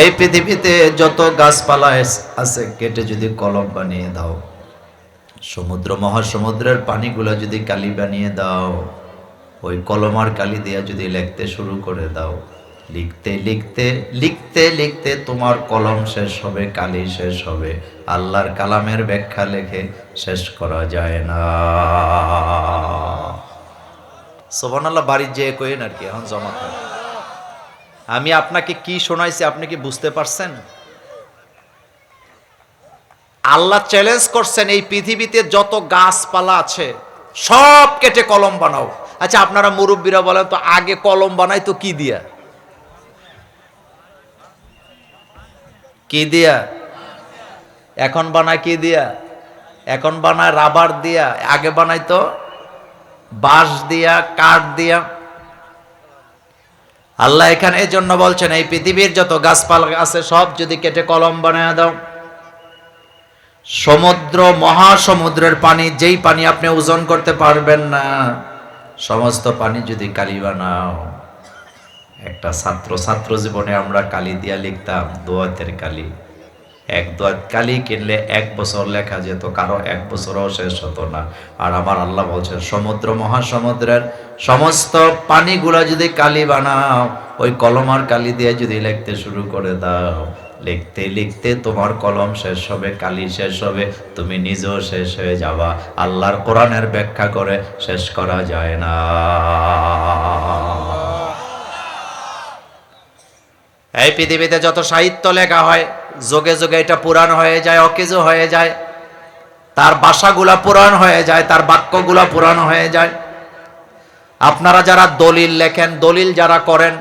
এই পৃথিবীতে যত গাছপালা আছে, কেটে যদি কলম বানিয়ে দাও, সমুদ্র মহাসমুদ্রের পানিগুলো যদি কালি বানিয়ে দাও, ওই কলমার কালি দিয়া যদি লিখতে শুরু করে দাও, লিখতে লিখতে লিখতে লিখতে তোমার কলম শেষ হবে, কালি শেষ হবে। আল্লাহর কালামের ব্যাখ্যা লেখে শেষ করা যায় না। সোবান আল্লাহ বাড়ির যেয়ে কইন আর কি, এখন জমা থাকে আমি আপনাকে কি শোনাইছি আপনি কি বুঝতে পারছেন? আল্লাহ চ্যালেঞ্জ করছেন এই পৃথিবীতে যত গাছপালা আছে, সব কেটে কলম বানাও। আচ্ছা আপনারা মুরব্বীরা বলেন তো, আগে কলম বানাই তো কি দিয়া? কি দিয়া? এখন বানায় কি দিয়া? এখন বানায় রাবার দিয়া। আগে বানাই তো বাঁশ দিয়া, কাঠ দিয়া। আল্লাহ এখানে এই জন্য বলছেন, এই পৃথিবীর যত গাছপালা আছে, সব যদি কেটে কলম বানায় দাও। সমুদ্র, মহাসমুদ্রের পানি, যেই পানি আপনি ওজন করতে পারবেন না, সমস্ত পানি যদি কালি বানাও। একটা ছাত্র ছাত্র জীবনে আমরা কালি দিয়া লিখতাম, দোয়াতের কালি। এক কালি কিনলে এক বছর লেখা যেত, কারও এক বছরও শেষ হতো না। আর আমার আল্লাহ বলছেন, সমুদ্র মহাসমুদ্রের সমস্ত পানিগুলো যদি কালি বানাও, ওই কলমার কালি দিয়ে যদি লিখতে শুরু করে দাও। লিখতে লিখতে তোমার কলম শেষ হবে, কালি শেষ হবে, তুমি নিজেও শেষ হয়ে যাবা। আল্লাহর কোরআনের ব্যাখ্যা করে শেষ করা যায় না। এই পৃথিবীতে যত সাহিত্য লেখা হয় যোগে যোগে এটা পুরাণ হয়ে যায়, অকেজো হয়ে যায়। তার ভাষাগুলা পুরাণ হয়ে যায়, তার বাক্যগুলা পুরাণ হয়ে যায়। আপনারা যারা দলিল লেখেন, দলিল যারা করেন,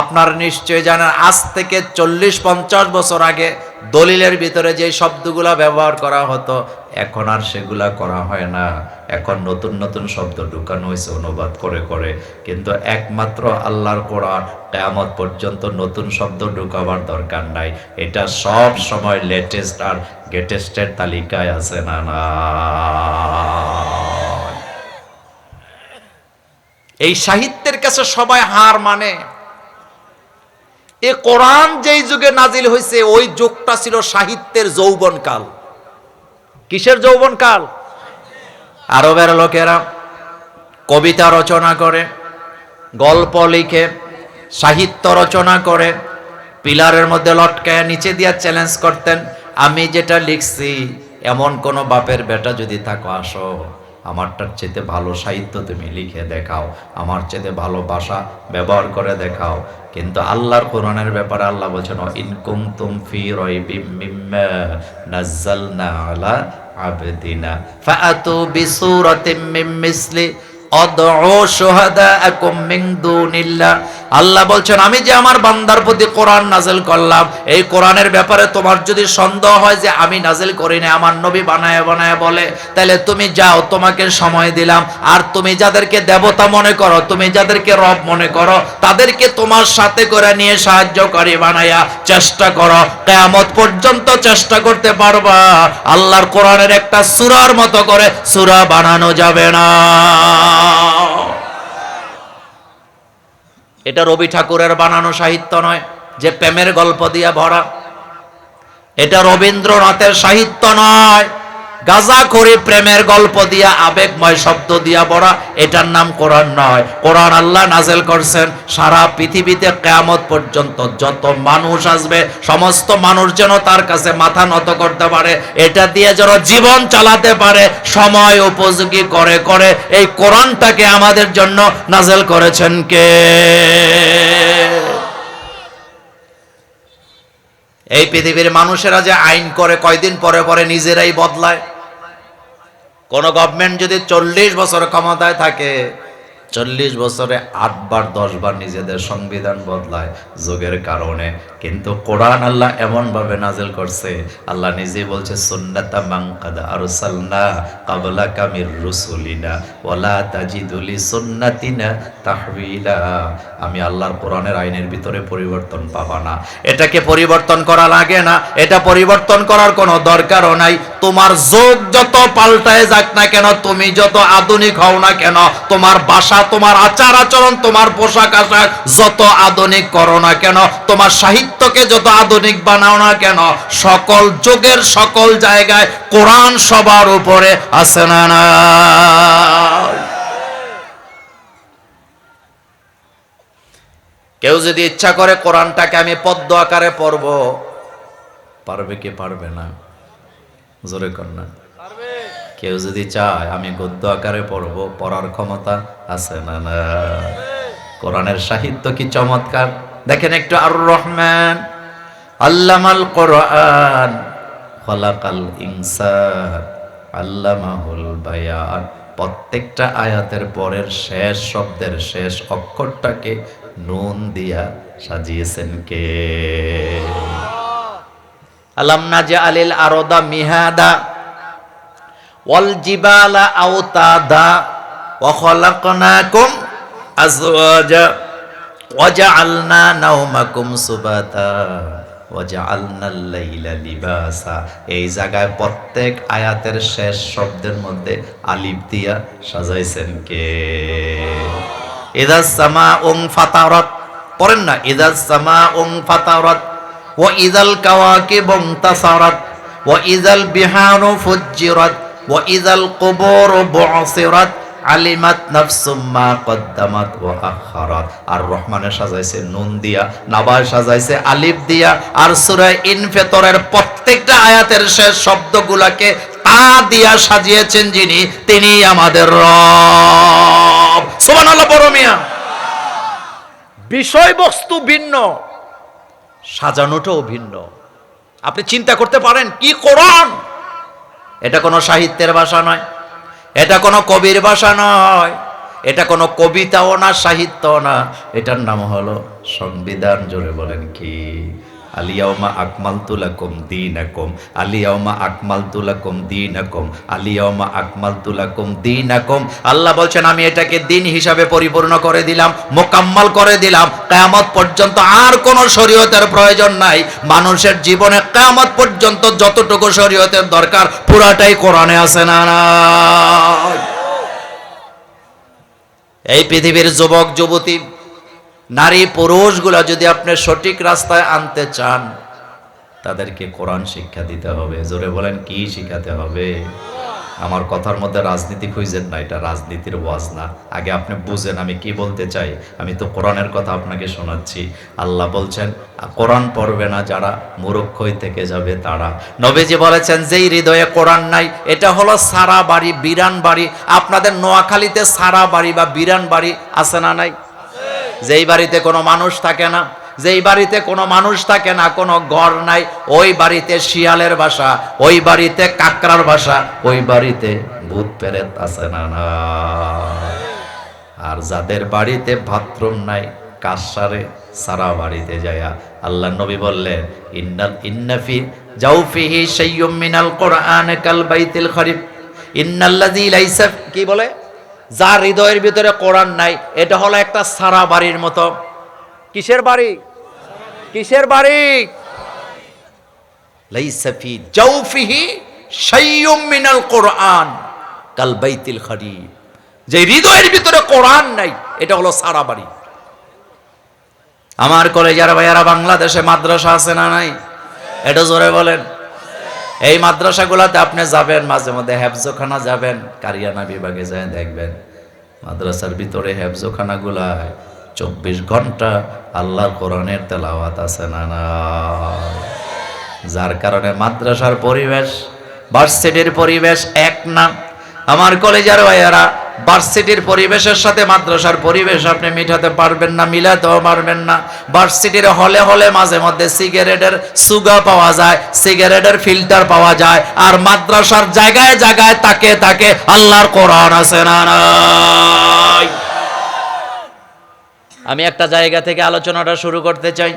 আপনার নিশ্চয় জানেন, আজ থেকে চল্লিশ পঞ্চাশ বছর আগে দলিলের ভিতরে যে শব্দগুলা ব্যবহার করা হতো, এখন আর সেগুলা করা হয় না। এখন নতুন নতুন শব্দ ঢুকানো হয়েছে, অনুবাদ করে করে। কিন্তু একমাত্র আল্লাহর কোরআন কেয়ামত পর্যন্ত নতুন শব্দ ঢুকাবার দরকার নাই। এটা সব সময় লেটেস্ট আর গেটেস্টের তালিকায় আছে না না। এই সাহিত্যের কাছে সবাই হার মানে। এ কোরআন যেই যুগে নাজিল হয়েছে, ওই যুগটা ছিল সাহিত্যের যৌবনকাল। কিসের যৌবনকাল? আরবের লোকেরা কবিতা রচনা করে, গল্প লিখে, সাহিত্য রচনা করে, পিলারের মধ্যে লটকায় নিচে দিয়া চ্যালেঞ্জ করতেন, আমি যেটা লিখছি, এমন কোন বাপের বেটা যদি থাকো, আসো। আমারটার চেতে ভালো সাহিত্য তুমি লিখে দেখাও, আমার চেতে ভালো ভাষা ব্যবহার করে দেখাও। কিন্তু আল্লাহর কোরআনের ব্যাপারে আল্লাহ বলছেন ইনকুম তুম ফি রাইবিম মিম্মা নাযালনা আলা عبدنا. فأتوا بصورة من مثله আল্লাহ বলছেন, আমি যে আমার বান্দার প্রতি কোরআন নাজেল করলাম, এই কোরআনের ব্যাপারে তোমার যদি সন্দেহ হয় যে আমি নাজেল করি না আমার নবী বানায় বানায় বলে, তাহলে তুমি যাও, তোমাকে সময় দিলাম। আর তুমি যাদেরকে দেবতা মনে করো, তুমি যাদেরকে রব মনে করো, তাদেরকে তোমার সাথে করে নিয়ে সাহায্যকারী বানায়া চেষ্টা করো। কেয়ামত পর্যন্ত চেষ্টা করতে পারবা। আল্লাহর কোরআনের একটা সুরার মতো করে সূরা বানানো যাবে না। এটা রবি ঠাকুরের বানানো সাহিত্য নয়, যে প্রেমের গল্প দিয়ে ভরা। এটা রবীন্দ্রনাথের সাহিত্য নয়। গাজা করে প্রেমের গল্প দিয়া, আবেগময় শব্দ দিয়া ভরা এটার নাম কোরআন নয়। কোরআন আল্লাহ নাজেল করছেন, সারা পৃথিবীতে কেয়ামত পর্যন্ত যত মানুষ আসবে, সমস্ত মানুষ যেন তার কাছে মাথা নত করতে পারে, এটা দিয়ে যেন জীবন চালাতে পারে, সময় উপযোগী করে করে এই কোরআনটাকে আমাদের জন্য নাজেল করেছেন কে? এই পৃথিবীর মানুষেরা যে আইন করে, কয়দিন পরে পরে নিজেরাই বদলায়? কোন গভর্নমেন্ট যদি চল্লিশ বছর ক্ষমতায় থাকে চল্লিশ বছরে আটবার, দশবার নিজেদের সংবিধান বদলায় যোগের কারণে। কিন্তু কোরআন আল্লাহ এমন ভাবে নাজেল করছে, আল্লাহ নিজেই বলছে, সুন্নাতা মাংকাদা আরসালনা কাবলা কামির রুসুলিনা ওয়ালা তাজিদুলি সুন্নাতিনা তাহবিলা আমি আল্লাহর কোরআনের আইনের ভিতরে পরিবর্তন পাবা না। এটাকে পরিবর্তন করা লাগে না। এটা পরিবর্তন করার কোনো দরকারও নাই। তোমার যোগ যত পাল্টায় যাক না কেন, তুমি যত আধুনিক হও না কেন, তোমার বাসা তোমার আচার আচরণ, তোমার পোশাক আশাক যত আধুনিক করো না কেন, তোমার সাহিত্যকে যত আধুনিক বানাও না কেন, সকল যুগের সকল জায়গায় কোরআন সবার উপরে আছে না না? কেউ যদি ইচ্ছা করে কোরআনটাকে আমি পদ্ম আকারে পড়ব, পারবে কি পারবে না? জোরে না। কেউ যদি চায়, আমি গদ্য আকারে পড়ব, পড়ার ক্ষমতা আছে না না? কোরআনের সাহিত্য কি চমৎকার? দেখেন একটু আর রহমান আল্লামাল কোরআন, খলাকাল ইনসান, আল্লামাহুল বায়ান। প্রত্যেকটা আয়াতের পরের শেষ শব্দের শেষ অক্ষরটাকে নুন দিয়া সাজিয়েছেন কে? আলাম নাজা আলিল আরদা মিহাদা ওয়াল জিবালা আওতাদা ওয়া খলাকনাকুম আজওয়াজা ওয়াজআলনা নাওমাকুম সুবাতা এই জায়গায় প্রত্যেক আয়াতের শেষ শব্দের মধ্যে আলিফ দিয়া সাজাইছেন কে? ইদাস সামা উং ফাতারাত। পড়েন না, ইদাস সামা উং ফাতারাত। ওয়া ইদাল কাওয়াকিব তাসারাত। ওয়া ইদাল বিহানু ফুজ্জিরাত। ওয়া ইদাল কুবুর বুসিরাত আলিমাত নাফসুম মা কদ্দামাত আখারাত। আর রহমানে সাজাইছে নুন দিয়া সাজাইছে আলিফ দিয়া, আর সূরা ইনফিতরের প্রত্যেকটা আয়াতের শেষ শব্দগুলোকে তা দিয়া সাজিয়েছেন যিনি তিনি আমাদের রব। সুবহানাল্লাহ, বড় মিয়া। বিষয়বস্তু ভিন্ন, সাজানোটাও ভিন্ন। আপনি চিন্তা করতে পারেন, কি কোরআন? এটা কোনো সাহিত্যের ভাষা নয়, এটা কোনো কবির ভাষা নয়, এটা কোনো কবিতাও না সাহিত্য না। এটার নাম হলো সংবিধান, জোরে বলেন কি? আলিয়াউমা আকমাল তুলাকুম দিন একম আলিয়াউমা আকমাল তুলাকুম দিন একম আলিয়াউমা আকমাল তুলাকুম দিন একম আল্লাহ বলছেন, আমি এটাকে দিন হিসাবে পরিপূর্ণ করে দিলাম, মোকাম্মল করে দিলাম। কেয়ামত পর্যন্ত আর কোনো শরীয়তের প্রয়োজন নাই। মানুষের জীবনে কেয়ামত পর্যন্ত যতটুকু শরীয়তের দরকার, পুরাটাই কোরআনে আছে না? এই পৃথিবীর যুবক, যুবতী নারী পুরুষগুলা যদি আপনি সঠিক রাস্তায় আনতে চান, তাদেরকে কোরআন শিক্ষা দিতে হবে। জোরে বলেন, কি শিখাতে হবে? আমার কথার মধ্যে রাজনীতি খুঁজেন না, এটা রাজনীতির ওয়াজ না। আগে আপনি বুঝেন, আমি কি বলতে চাই। আমি তো কোরআনের কথা আপনাকে শোনাচ্ছি। আল্লাহ বলছেন, কোরআন পড়বে না যারা মুরক্ষই থেকে যাবে তারা। নবীজি বলেছেন, যেই হৃদয়ে কোরআন নাই, এটা হলো সারা বাড়ি, বিরান বাড়ি। আপনাদের নোয়াখালীতে সারা বাড়ি বা বিরান বাড়ি আছে না নাই? যেই বাড়িতে কোনো মানুষ থাকে না, যেই বাড়িতে কোনো মানুষ থাকে না, কোনো ঘর নাই, ওই বাড়িতে শিয়ালের বাসা, ওই বাড়িতে কাকরার বাসা, ওই বাড়িতে ভূত প্রেত আছে না না। আর যাদের বাড়িতে বাথরুম নাই, কাসারে সারা বাড়িতে যায়া আল্লাহ নবী বললেন, ইন্নাল ইন্নাফি জাউফিহি শাইয়ুম মিনাল কোরআন কাল বাইতিল খরিফ। ইন্নাল্লাযী লাইসা কি বলে? যার হৃদয়ের ভিতরে কোরআন নাই, এটা হলো একটা সারা বাড়ির মতো। কিসের বাড়ি? কিসের বাড়ি? লাইসাফি জাউফিহি শাইয়ুম মিনাল কোরআন কাল বাইতিল খরিফ যে হৃদয়ের ভিতরে কোরআন নাই, এটা হলো সারা বাড়ি। আমার কলেজের ভাইয়ারা বাংলাদেশে মাদ্রাসা আছে না নাই? এটা জোরে বলেন। এই মাদ্রাসাগুলোতে আপনি যাবেন, মাঝে মধ্যে হেফজোখানা যাবেন, কারিয়ানা বিভাগে যায়, দেখবেন। মাদ্রাসার ভিতরে হ্যাফজোখানাগুলায় চব্বিশ ঘণ্টা আল্লাহর কোরআনের তেলাওয়াত আছে না না যার কারণে মাদ্রাসার পরিবেশ, ভার্সিটির পরিবেশ এক না। আমার কলেজের ভাইয়ারা ভার্সিটির পরিবেশের সাথে মাদ্রাসার পরিবেশ আপনি মিটাতে পারবেন না, মিলাতেও পারবেন না। ভার্সিটির হলে হলে মাঝে মধ্যে সিগারেটের সুগা পাওয়া যায়, সিগারেটের ফিল্টার পাওয়া যায়, আর মাদ্রাসার জায়গায় জায়গায় তাকে তাকে আল্লাহর কোরআন আছে না আমি একটা জায়গা থেকে আলোচনাটা শুরু করতে চাই।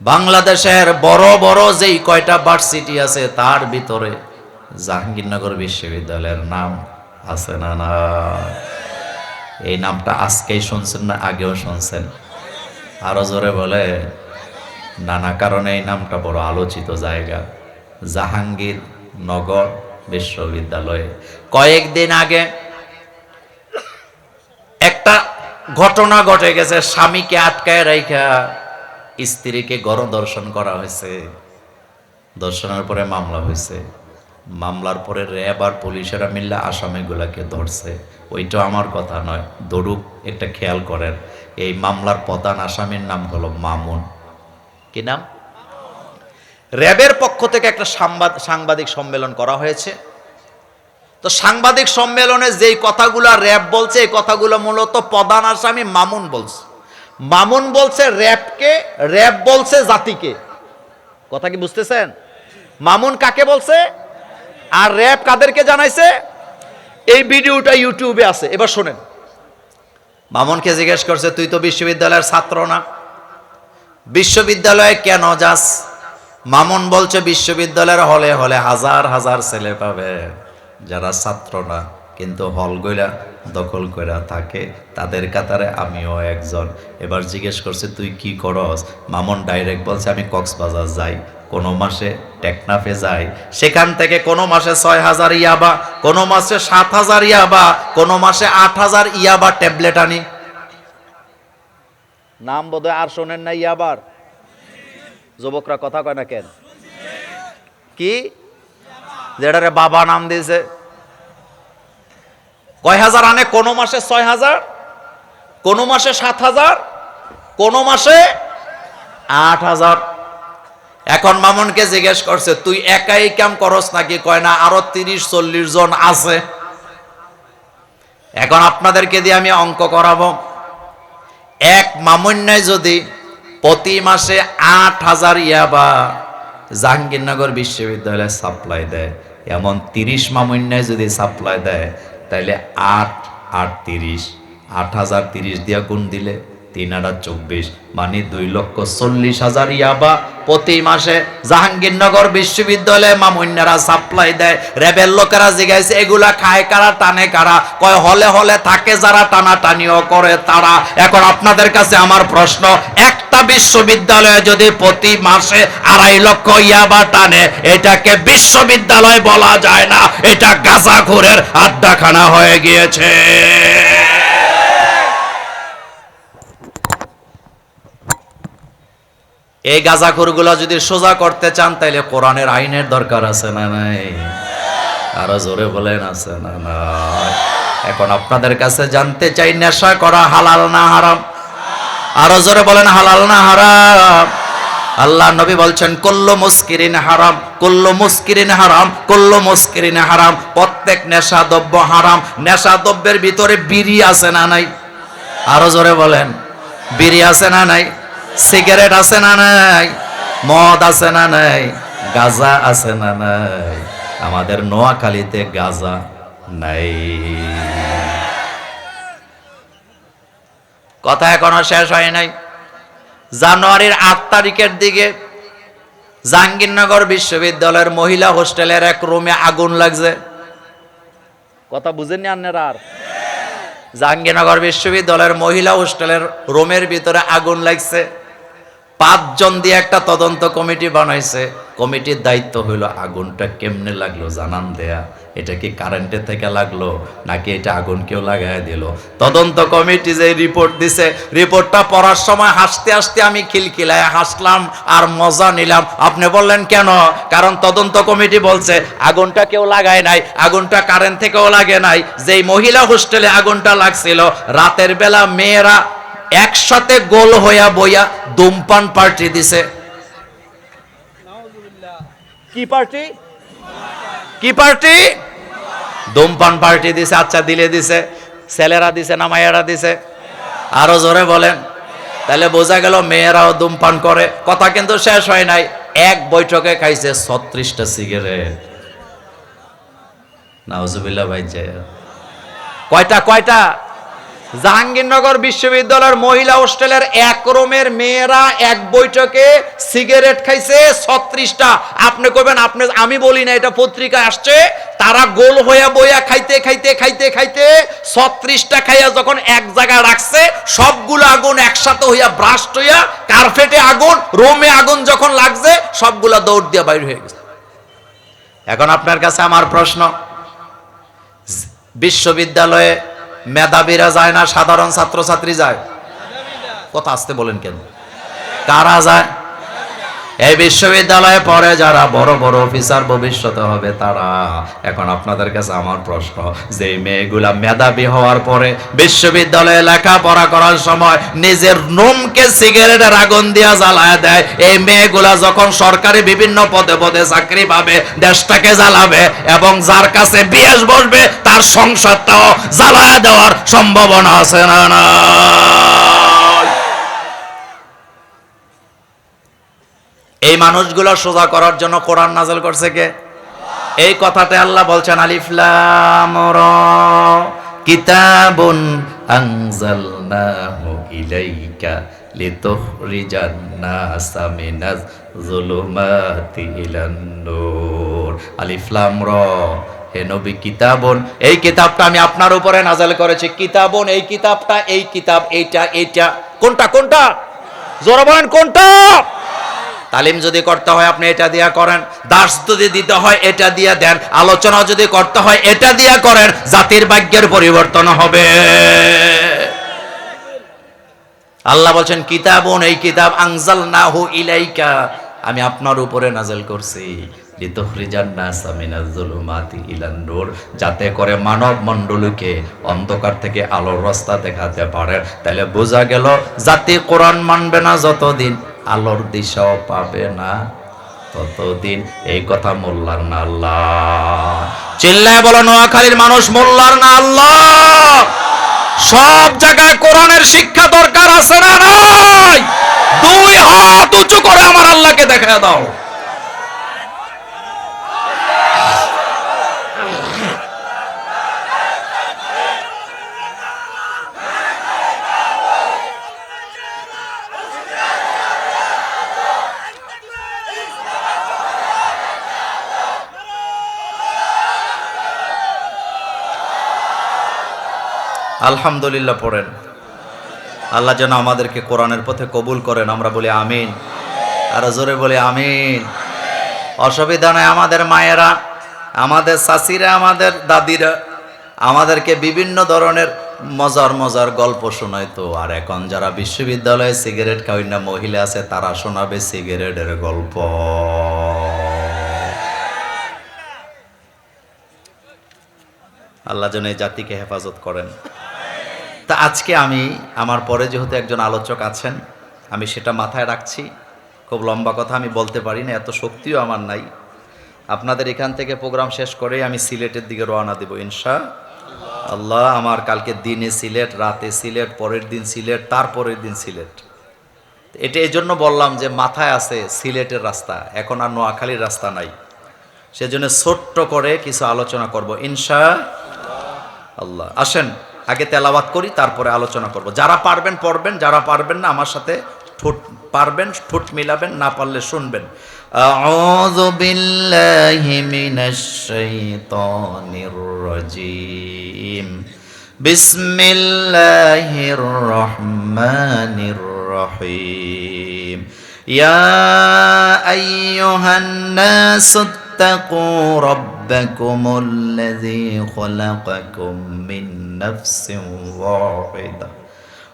বাংলাদেশের বড় বড় যেই কয়টা ভার্সিটি আছে, তার ভিতরে জাহাঙ্গীরনগর বিশ্ববিদ্যালয়ের নাম আছে না না। এই নামটা আজকেই শুনছেন না, আগেও শুনছেন। আরও জোরে বলে, নানা কারণে এই নামটা বড় আলোচিত জায়গা। জাহাঙ্গীর নগর বিশ্ববিদ্যালয়ে। কয়েকদিন আগে একটা ঘটনা ঘটে গেছে, স্বামীকে আটকায় রাইখা স্ত্রীকে গণদর্শন করা হয়েছে। দর্শনের পরে মামলা হয়েছে। মামলার পরে র্যাব আর পুলিশেরা মিললে আসামিগুলাকে ধরছে। ওইটা আমার কথা নয়। দরুক একটা খেয়াল করেন, এই মামলার প্রধান আসামির নাম হলো মামুন। কি নাম? র্যাবের পক্ষ থেকে একটা সাংবাদ সাংবাদিক সম্মেলন করা হয়েছে। তো সাংবাদিক সম্মেলনে যেই কথাগুলো র্যাব বলছে, এই কথাগুলো মূলত প্রধান আসামি মামুন বলছে। মামুন বলছে র্যাবকে, র্যাব বলছে জাতিকে। কথা কি বুঝতেছেন? মামুন কাকে বলছে? আর র্যাব কাদেরকে জানাইছে? এই ভিডিওটা ইউটিউবে আছে, এবার শোনেন। মামুনকে জিজ্ঞেস করছে, তুই তো বিশ্ববিদ্যালয়ের ছাত্র না? বিশ্ববিদ্যালয়ে কেন যাস? মামুন বলছে, বিশ্ববিদ্যালয়ের হলে হলে হাজার হাজার ছেলে পাবে, যারা ছাত্র না। কিন্তু হলগুলা দখল করে থাকে, তাদের কাতারে আমিও একজন। এবার জিজ্ঞেস করছে, তুই কি করস? মামুন ডাইরেক্ট বলছে, আমি কক্সবাজার যাই। কোনো মাসে টেকনাফে যায়। সেখান থেকে কোনো মাসে ছয় হাজার ইয়াবা, কোনো মাসে সাত হাজার ইয়াবা, কোনো মাসে আট হাজার ইয়াবা ট্যাবলেট আনি। নাম বোধহয় আর শোনেন না ইয়াবার। যুবকরা কথা কয় না কেন? কি? যেটারে বাবা নাম দিয়েছে। কয় হাজার আনে? কোনো মাসে ছয় হাজার, কোনো মাসে সাত হাজার, কোনো মাসে আট হাজার। এখন মামুনকে জিজ্ঞেস করছে, তুই একাই কাম করস নাকি? কয়, না, আরও তিরিশ চল্লিশ জন আছে। এখন আপনাদেরকে দিয়ে আমি অঙ্ক করাবো। এক মামুন্যায় যদি প্রতি মাসে আট হাজার ইয়াবা জাহাঙ্গীরনগর বিশ্ববিদ্যালয়ে সাপ্লাই দেয়, এমন তিরিশ মামুন্যায় যদি সাপ্লাই দেয়, তাইলে আট আট তিরিশ, আট হাজার তিরিশ দিয়া গুণ দিলে তিন হাজার চব্বিশ মানে দুই লক্ষ চল্লিশ হাজার ইয়াবা। প্রতি মাসে জাহাঙ্গীরনগর বিশ্ববিদ্যালয়ে মামুন্যারা সাপ্লাই দেয়। রেবের লোকেরা জিজ্ঞাসা, এগুলা খায় কারা, টানে কারা? কয়, হলে হলে থাকে যারা টানা টানিও করে তারা। এখন আপনাদের কাছে আমার প্রশ্ন, একটা বিশ্ববিদ্যালয়ে যদি প্রতি মাসে আড়াই লক্ষ ইয়াবা টানে, এটাকে বিশ্ববিদ্যালয় বলা যায় না। এটা গাঁজাখোরের আড্ডাখানা হয়ে গিয়েছে। এই গাঁজাখোরগুলো যদি সোজা করতে চান, তাইলে কোরআনের আইনের দরকার আছে না নাই? আরও জোরে বলেন, আছে না নাই? এখন আপনাদের কাছে জানতে চাই, নেশা করা হালাল না হারাম? আরও জোরে বলেন, হালাল না হারাম? আল্লাহ নবী বলছেন, কল্লো মুস্কিরিন হারাম, কল্লো মুস্কিরিন হারাম, কল্লো মুস্কিরিন হারাম। প্রত্যেক নেশা দ্রব্য হারাম। নেশা দ্রব্যের ভিতরে বিড়ি আছে না নাই? আরও জোরে বলেন, বিড়ি আছে না নাই? সিগারেট আছে না নাই? মদ আছে না নাই? গাজা আছে না নাই? আমাদের নোয়াখালীতে গাজা নাই। কথা এখনও শেষ হয় নাই। জানুয়ারির আট তারিখের দিকে জাহাঙ্গীরনগর বিশ্ববিদ্যালয়ের মহিলা হোস্টেলের এক রুমে আগুন লাগছে। কথা বুঝেননি আপনারা আর? জাহাঙ্গীরনগর বিশ্ববিদ্যালয়ের মহিলা হোস্টেলের রুমের ভিতরে আগুন লাগছে। পাঁচজন দিয়ে একটা তদন্ত কমিটি বানাইছে। কমিটির দায়িত্ব হইল, আগুনটা কেমনে লাগল জানান দেয়া। এটা কি কারেন্টের থেকে লাগল, নাকি এটা আগুন কেউ লাগাই দিল? তদন্ত কমিটি যে রিপোর্ট দিছে রিপোর্টটা পড়ার সময় হাসতে হাসতে আমি খিলখিলায় হাসলাম আর মজা নিলাম। আপনি বললেন কেন? কারণ তদন্ত কমিটি বলছে, আগুনটা কেউ লাগায় নাই, আগুনটা কারেন্ট থেকেও লাগে নাই। যেই মহিলা হোস্টেলে আগুনটা লাগছিল, রাতের বেলা মেয়েরা একসাথে গোল হইয়া বইয়া ধূমপান পার্টি দিছে। কি পার্টি? কি পার্টি? ধূমপান পার্টি দিছে আচ্ছা দিলে দিছে ছেলেরা দিছে না মায়েরা দিছে? আরও জোরে বলেন। তাহলে বোঝা গেল মেয়েরাও ধূমপান করে। কথা কিন্তু শেষ হয় নাই। এক বৈঠকে খাইছে ছত্রিশটা সিগারেট। নাউজুবিল্লাহ ভাই কয়টা কয়টা? জাহাঙ্গীরনগর বিশ্ববিদ্যালয়ের মহিলা হোস্টেলের এক রোমের মেয়েরা এক বৈঠকে সিগারেট খাইছে ছত্রিশটা। আপনি কবেন আপনি, আমি বলি না, এটা পত্রিকা আসছে। তারা গোল হইয়া বইয়া খাইতে খাইতে খাইতে খাইতে ছত্রিশটা খাইয়া যখন এক জায়গায় রাখছে, সবগুলো আগুন একসাথে হইয়া ব্রাস্ট হইয়া কার্পেটে আগুন, রোমে আগুন যখন লাগছে, সবগুলা দৌড় দিয়া বাইর হয়ে গেছে। এখন আপনার কাছে আমার প্রশ্ন। বিশ্ববিদ্যালয়ে মেধাবীরা যায় না সাধারণ ছাত্রছাত্রী যায়। কথা আসতে বলেন কেন? কারা যায়? এই বিশ্ববিদ্যালয়ে পড়ে যারা বড় বড় অফিসার ভবিষ্যতে হবে তারা। এখন আপনাদের কাছে আমার প্রশ্ন যে মেয়েগুলা মেধাবী হওয়ার পরে বিশ্ববিদ্যালয়ে লেখাপড়া করার সময় নিজের নোমকে সিগারেটের আগুন দিয়া জ্বালায় দেয়, এই মেয়েগুলা যখন সরকারি বিভিন্ন পদে পদে চাকরি পাবে, দেশটাকে জ্বালাবে এবং যার কাছে বিয়েস বসবে, তার সংসারটাও জ্বালায় দেওয়ার সম্ভাবনা আছে না না এই মানুষগুলো সোজা করার জন্য কোরআন নাজল করছে কে? এই কথাতে আল্লাহ বলছেন আলিফলাম কিতাবুন আনজালনাহু ইলাইকা র কিতাবন, এই কিতাবটা আমি আপনার উপরে নাজাল করেছি। কিতাবন, এই কিতাবটা, এই কিতাব, এইটা এইটা। কোনটা কোনটা? জোরা বলেন, কোনটা? তালিম যদি করতে হয়, আপনি এটা দিয়া করেন। দাস যদি দিতে হয়, এটা দিয়া দেন। আলোচনা যদি করতে হয়, এটা দিয়া করেন। জাতির ভাগ্যের পরিবর্তন হবে। আল্লাহ বলছেন, কিতাবন, এই কিতাব আংজাল না হু ইলাইকা। আমি আপনার উপরে নাজেল করছি। যাতে করে মানব মণ্ডলীকে অন্ধকার থেকে আলোর রাস্তা দেখাতে পারে। তাহলে বোঝা গেল, জাতি কোরআন মানবে না যতদিন, আলোর দিশাও পাবে না ততদিন। এই কথা মোল্লার না আল্লাহ। চিল্লায় বলো, নোয়াখালীর মানুষ মোল্লার না আল্লাহ। সব জায়গায় কোরআনের শিক্ষা দরকার আছে না নাই? দুই হাত উঁচু করে আমার আল্লাহকে দেখা দাও। আলহামদুলিল্লাহ পড়েন। আল্লাহ যেন আমাদেরকে কোরআনের পথে কবুল করেন, আমরা বলি আমিন। আর জোরে বলি আমিন। অসুবিধা নয় আমাদের মায়েরা, আমাদের চাষিরা আমাদের দাদিরা, আমাদেরকে বিভিন্ন ধরনের মজার মজার গল্প শোনায় তো। আর এখন যারা বিশ্ববিদ্যালয়ে সিগারেট খাওয়াই না মহিলা আছে, তারা শোনাবে সিগারেটের গল্প। আল্লাহ যেন এই জাতিকে হেফাজত করেন। তা আজকে আমি আমার পরে যেহেতু একজন আলোচক আছেন, আমি সেটা মাথায় রাখছি। খুব লম্বা কথা আমি বলতে পারি না, এত শক্তিও আমার নাই। আপনাদের এখান থেকে প্রোগ্রাম শেষ করে আমি সিলেটের দিকে রওনা দেব ইনশা। আল্লাহ আমার কালকে দিনে সিলেট, রাতে সিলেট, পরের দিন সিলেট, তারপরের দিন সিলেট। এটা এই জন্য বললাম যে মাথায় আছে সিলেটের রাস্তা, এখন আর নোয়াখালীর রাস্তা নাই। সেজন্য ছোট্ট করে কিছু আলোচনা করব ইনশা। আল্লাহ, আসেন। আগে তেলাওয়াত করি তারপরে আলোচনা করব যারা পারবেন পড়বেন যারা পারবেন না আমার সাথে ঠোঁট পারবেন ঠোঁট মিলাবেন না পারলে শুনবেন আউযু বিল্লাহি মিনাশ শাইতানির রাজিম বিসমিল্লাহির রহমানির রহিম ইয়া আইয়ুহান নাস اتقوا ربكم الذي خلقكم من نفس واحدة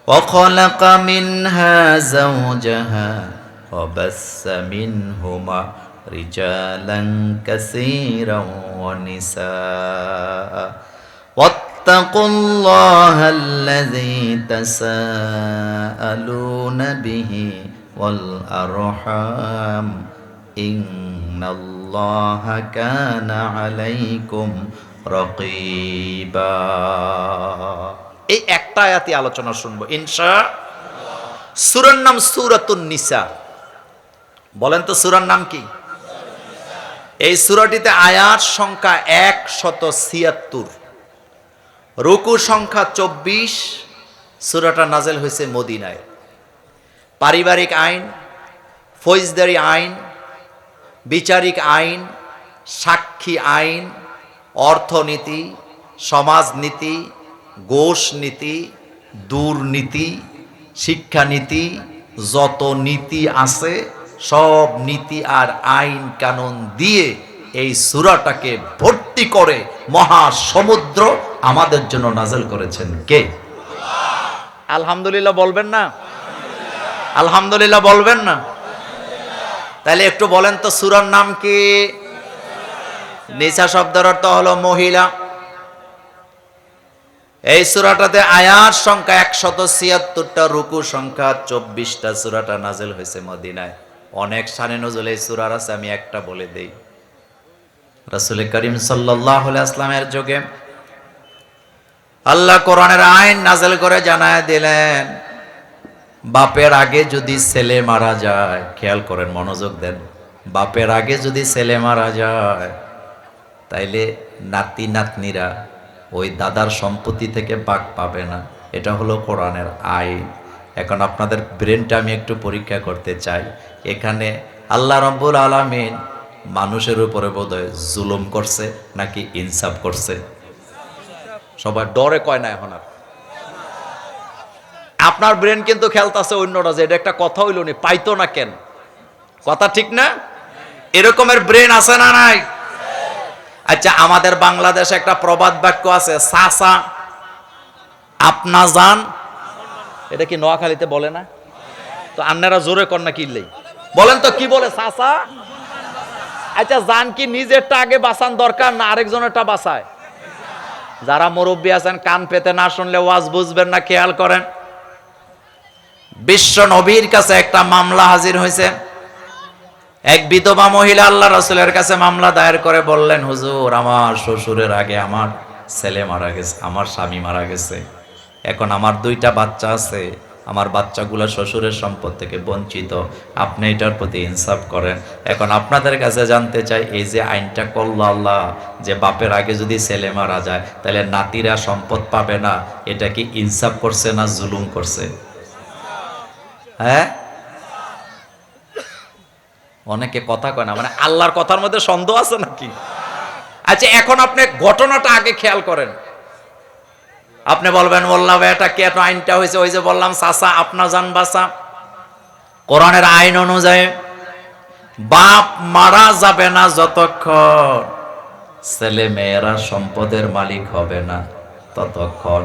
وخلق منها زوجها وبث منهما رجالا كثيرا ونساء. واتقوا الله الذي تساءلون به والأرحام إن الله كان عليكم رقيبا এই একটা আয়াতি আলোচনা শুনবো ইনশা সুরার নাম সুরাতুন নিসা বলেন তো সুরার নাম কি এই সুরাটিতে আয়াত সংখ্যা এক শত ছিয়াত্তর রুকু সংখ্যা চব্বিশ সুরাটা নাজেল হয়েছে মদিনায় পারিবারিক আইন ফৌজদারি আইন বিচারিক আইন, সাক্ষী আইন, অর্থনীতি, সমাজনীতি গোষ নীতি দুর্নীতি, শিক্ষানীতি, যত নীতি আছে, সব নীতি আর আইন কানুন দিয়ে এই সুরাটাকে ভর্তি করে মহা সমুদ্র আমাদের জন্য নাজেল করেছেন কে? আলহামদুলিল্লাহ বলবেন না? আলহামদুলিল্লাহ বলবেন না? তাহলে একটু বলেন তো সুরার নাম কি? নিসা শব্দের অর্থ হলো মহিলা। এই সুরাটাতে আয়ার সংখ্যা একশত ছিয়াত্তরটা রুকু সংখ্যা চব্বিশটা। সুরাটা নাজেল হয়েছে মদিনায়। অনেক সানে নজল এই সুরার আছে, আমি একটা বলে দেই। রাসুল করিম সাল্লাহ আসলামের যোগে আল্লাহ কোরআনের আইন নাজেল করে জানায় দিলেন বাপের আগে যদি ছেলে মারা যায়, খেয়াল করেন, মনোযোগ দেন, বাপের আগে যদি ছেলে মারা যায়, তাইলে নাতি নাতনিরা ওই দাদার সম্পত্তি থেকে বাক পাবে না। এটা হলো কোরআনের আইন। এখন আপনাদের ব্রেনটা আমি একটু পরীক্ষা করতে চাই। এখানে আল্লাহ রব্বুল আলামিন মানুষের উপরে বোধহয় জুলুম করছে নাকি ইনসাফ করছে? সবাই ডরে কয় না এখন আর? আপনার ব্রেন কিন্তু খেলতাছে অন্যরা যে এটা একটা কথা হইল নি, পাইতো না কেন? কথা ঠিক না? এরকমের ব্রেন আছে না নাই? আচ্ছা আমাদের বাংলাদেশে একটা প্রবাদ বাক্য আছে সাসা আপনা জান। এটা কি নোয়াখালীতে বলে না? তো আন্নারা জোরে কর না কিনলেই বলেন তো, কি বলে সাসা আচ্ছা জান কি নিজেরটা আগে বাঁচান দরকার না আরেকজনেরটা বাঁচায়? যারা মুরব্বী আছেন, কান পেতে না শুনলে ওয়াজ বুঝবেন না, খেয়াল করেন। বিশ্ব নবীর কাছে একটা মামলা হাজির হয়েছে। এক বিধবা মহিলা আল্লাহ রসুলের কাছে মামলা দায়ের করে বললেন, হুজুর, আমার শ্বশুরের আগে আমার ছেলে মারা গেছে, আমার স্বামী মারা গেছে। এখন আমার দুইটা বাচ্চা আছে, আমার বাচ্চাগুলো শ্বশুরের সম্পদ থেকে বঞ্চিত। আপনি এটার প্রতি ইনসাফ করেন। এখন আপনাদের কাছে জানতে চাই, এই যে আইনটা করল আল্লাহ, যে বাপের আগে যদি ছেলে মারা যায়, তাহলে নাতিরা সম্পদ পাবে না, এটা কি ইনসাফ করছে না জুলুম করছে? হ্যাঁ? অনেকে কথা কয় না মানে আল্লাহর কথার মধ্যে সন্দেহ আছে নাকি? আচ্ছা এখন আপনি ঘটনাটা আগে খেয়াল করেন। আপনি বলবেন বললাম এটা কেন আইনটা হয়েছে? ওই যে বললাম, চাচা, আপনা জান বাসা কোরআনের আইন অনুযায়ী বাপ মারা যাবে না যতক্ষণ ছেলে মেয়েরা সম্পদের মালিক হবে না ততক্ষণ।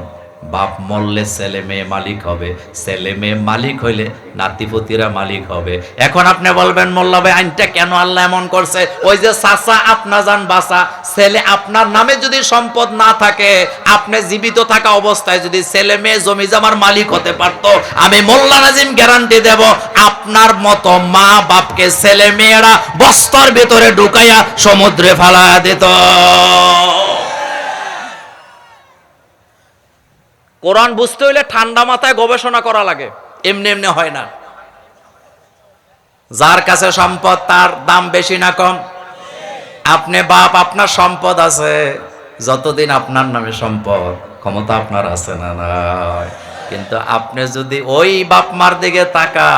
বাপ মরলে ছেলে মেয়ে মালিক হবে, ছেলে মেয়ে মালিক হইলে নাতিপতিরা মালিক হবে। এখন আপনি বলবেন, মোল্লা ভাই, আইনটা কেন আল্লাহ এমন করছে? ওই যে চাচা আপনা যান বাসা ছেলে আপনার নামে যদি সম্পদ না থাকে, আপনি জীবিত থাকা অবস্থায় যদি ছেলে মেয়ে জমি জামার মালিক হতে পারতো, আমি মোল্লা নাজিম গ্যারান্টি দেব, আপনার মতো মা বাপকে ছেলে মেয়েরা বস্তার ভিতরে ঢুকাইয়া সমুদ্রে ফালায়া দিত। কোরআন বুঝতে হইলে ঠান্ডা মাথায় গবেষণা করা লাগে। এমনি এমনি হয় না। যার কাছে সম্পদ, তার দাম বেশি না কম। আপনি বাপ, আপনার সম্পদ আছে। যতদিন আপনার নামে সম্পদ, ক্ষমতা আপনার আছে না নয় কিন্তু আপনি যদি ওই বাপ মার দিকে তাকা,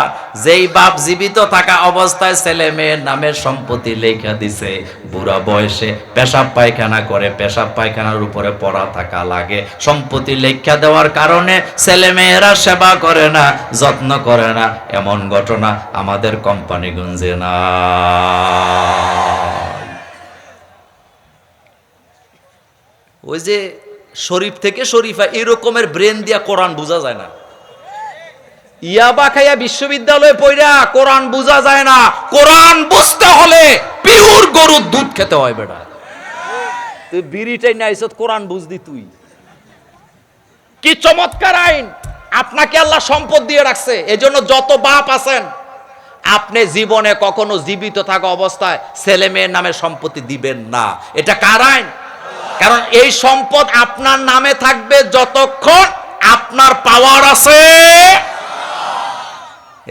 যেই বাপ জীবিত থাকা অবস্থায় ছেলে মেয়ের নামে সম্পত্তি লেখা দিছে, বুড়া বয়সে পেশাব পায়খানা করে, পেশাব পায়খানার উপরে পড়া থাকা লাগে। সম্পত্তি লেখা দেওয়ার কারণে ছেলে মেয়েরা সেবা করে না, যত্ন করে না। এমন ঘটনা আমাদের কোম্পানিগঞ্জে না ওই যে শরীফ থেকে শরীফা এরকমের ব্রেন দিয়া কোরআন বোঝা যায় না। ইয়াবা খাইয়া বিশ্ববিদ্যালয়ে পড়া কোরআন বোঝা যায় না। কোরআন বুঝতে হলে পিওর গরুর দুধ খেতে হয় বেটা। তুই বিড়িটাই না আইসত, কোরআন বুঝদি তুই। কি চমৎকার আইন! আপনাকে আল্লাহ সম্পদ দিয়ে রাখছে, এজন্য যত বাপ আছেন, আপনি জীবনে কখনো জীবিত থাকা অবস্থায় ছেলে মেয়ের নামে সম্পত্তি দিবেন না। এটা কার আইন? কারণ এই সম্পদ আপনার নামে থাকবে যতক্ষণ আপনার পাওয়ার আছে।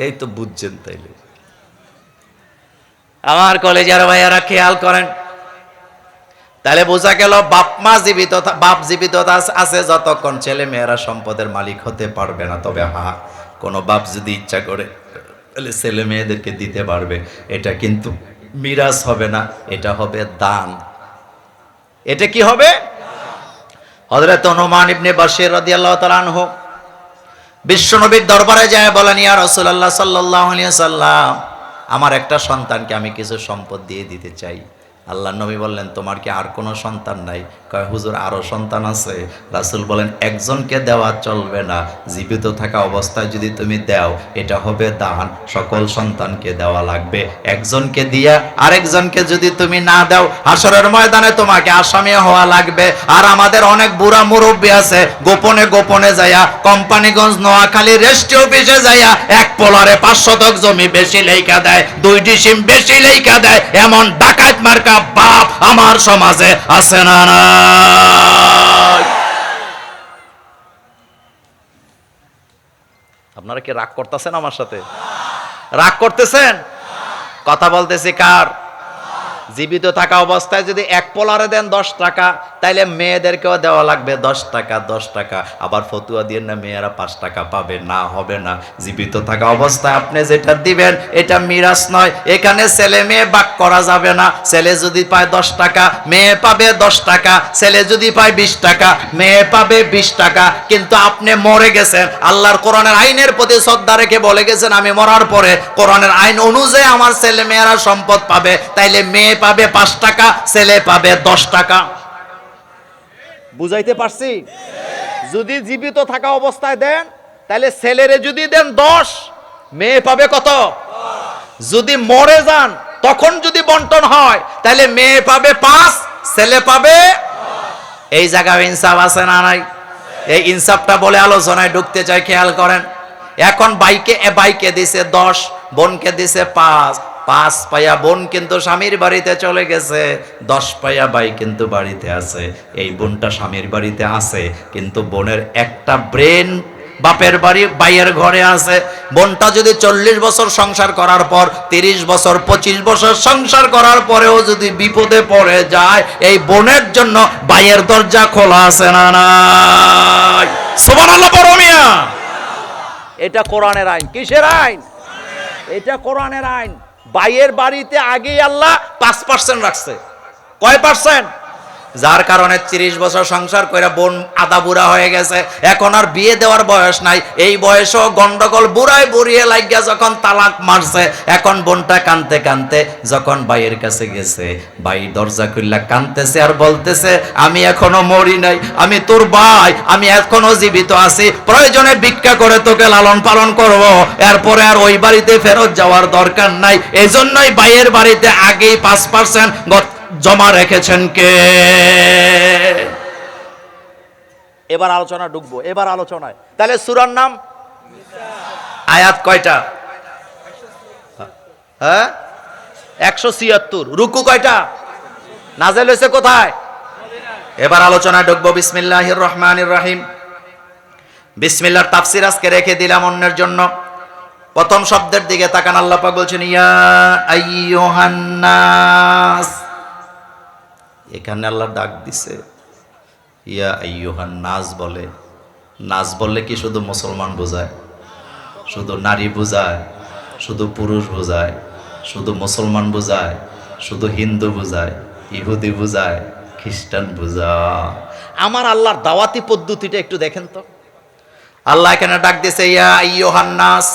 এই তো বুঝছেন তাইলে। আমার কলেজের ভাইয়ারা খেয়াল করেন। তাহলে বোঝা গেল বাপ মা জীবিত বাপ জীবিত আছে যতক্ষণ ছেলে মেয়েরা সম্পদের মালিক হতে পারবে না। তবে হা, কোনো বাপ যদি ইচ্ছা করে, তাহলে ছেলে মেয়েদেরকে দিতে পারবে। এটা কিন্তু মিরাজ হবে না, এটা হবে দান। এটা কি হবে? হজরত হনুমান ইবনে বাসির রাদিয়াল্লাহু তাআলা আনহু বিশ্বনবীর দরবারে যায়, বলেন, ইয়া রাসূলুল্লাহ সাল্লাল্লাহু আলাইহি সাল্লাম আমার একটা সন্তানকে আমি কিছু সম্পদ দিয়ে দিতে চাই। আল্লাহ নবী বললেন, তোমার কি আর কোনো সন্তান নাই? কয়, হুজুর, আরও সন্তান আছে। রাসূল বলেন, একজনকে দেওয়া চলবে না। জীবিত থাকা অবস্থায় যদি তুমি দাও, এটা হবে দান। সকল সন্তানকে দেওয়া লাগবে। একজনকে দিয়া আরেকজনকে যদি তুমি না দাও হাসরের ময়দানে তোমাকে আসামি হওয়া লাগবে। আর আমাদের অনেক বুড়া মুরব্বী আছে, গোপনে গোপনে যাইয়া কোম্পানিগঞ্জ নোয়াখালী রেস্টি অফিসে যাইয়া এক পোলারে পাঁচ শতক জমি বেশি লেখা দেয় দুইটি সিম বেশি লেখা দেয়, এমন ডাকাত মার্কা বাপ আমার সমাজে আছে না আপনারা কি রাগ করতেছেন আমার সাথে? রাগ করতেছেন? কথা বলতেছি কার? জীবিত থাকা অবস্থায় যদি এক পোলারে দেন দশ টাকা, তাইলে মেয়েদেরকেও দেওয়া লাগবে দশ টাকা দশ টাকা। আবার ফতুয়া দিয়ে না মেয়েরা পাঁচ টাকা পাবে? না, হবে না। জীবিত থাকা অবস্থায় আপনি যেটা দিবেন, এটা মিরাজ নয়। এখানে ছেলে মেয়ে বাক করা যাবে না। ছেলে যদি পায় দশ টাকা, মেয়ে পাবে দশ টাকা। ছেলে যদি পায় বিশ টাকা, মেয়ে পাবে বিশ টাকা। কিন্তু আপনি মরে গেছেন। আল্লাহর কোরআনের আইনের প্রতি শ্রদ্ধা রেখে বলে গেছেন, আমি মরার পরে কোরআনের আইন অনুযায়ী আমার ছেলে মেয়েরা সম্পদ পাবে। তাইলে মেয়ে পাবে পাঁচ টাকা, ছেলে পাবে দশ টাকা। বুঝাইতে পারছি? যদি জীবিত থাকা অবস্থায় দেন, তাহলে ছেলেরে যদি দেন দশ, মেয়ে পাবে কত? যদি মরে যান, তখন যদি বন্টন হয়, তাহলে মেয়ে পাবে পাঁচ, ছেলে পাবে এই জায়গায় ইনসাফ আছে না নাই? এই ইনসাফটা বলে আলোচনায় ঢুকতে চাই, খেয়াল করেন। এখন বাইকে বাইকে দিছে দশ, বোনকে দিছে পাঁচ। পাঁচ পায়া বোন কিন্তু স্বামীর বাড়িতে চলে গেছে, দশ পায়া ভাই কিন্তু বাড়িতে আছে। এই বোনটা স্বামীর বাড়িতে আছে, কিন্তু বোনের একটা ব্রেন বাপের বাড়ি বাইয়ের ঘরে আছে। বোনটা যদি চল্লিশ বছর সংসার করার পর, তিরিশ বছর, পঁচিশ বছর সংসার করার পরেও যদি বিপদে পড়ে যায়, এই বোনের জন্য বাইয়ের দরজা খোলা আছে না সুবহানাল্লাহ এটা কোরআনের আইন। কিসের আইন? এটা কোরআনের আইন। বাইয়ের বাড়িতে আগেই আল্লাহ পাঁচ পার্সেন্ট রাখছে। কয় পার্সেন্ট যার কারণে তিরিশ বছর সংসার করে বোন আদা বুড়া হয়ে গেছে। এখন আর বিয়ে দেওয়ার বয়স নাই। এই বয়সও গন্ডগোল বুড়ায় বুড়িয়ে লাগিয়া যখন তালাক মারছে, এখন বোনটা কানতে কানতে যখন ভাইয়ের কাছে গেছে, ভাই দরজা খুললা কানতেছে আর বলতেছে, আমি এখনও মরি নাই, আমি তোর ভাই, আমি এখনও জীবিত আছি, প্রয়োজনে ভিক্ষা করে তোকে লালন পালন করব। এরপরে আর ওই বাড়িতে ফেরত যাওয়ার দরকার নাই। এজন্যই ভাইয়ের বাড়িতে আগেই পাঁচ পার্সেন্ট জমা রেখেছেন কে? এবার আলোচনা ঢুকবো এবার আলোচনায়। তাহলে সুরার নাম? আয়াত কয়টা? হ্যাঁ? একশো ছিয়াত্তর। রুকু কয়টা? নাজেল হয়েছে কোথায়? এবার আলোচনায় ঢুকবো বিসমিল্লাহির রহমান রহিম। বিসমিল্লার তাফসির আজকে রেখে দিলাম অন্যের জন্য। প্রথম শব্দের দিকে তাকান আল্লাহ পাক বলছেন ইয়া আইয়ুহান নাস। এখানে আল্লাহ ডাক দিছে, ইয়া আইয়ুহান নাস বলে। নাস বললে কি শুধু মুসলমান বোঝায়? শুধু নারী বোঝায়? শুধু পুরুষ বোঝায়? শুধু মুসলমান বোঝায়? শুধু হিন্দু বোঝায়? ইহুদি বোঝায়? খ্রিস্টান বোঝা আমার আল্লাহর দাওয়াতি পদ্ধতিটা একটু দেখেন তো। আল্লাহ এখানে ডাক দিছে, ইয়া আইয়ুহান নাস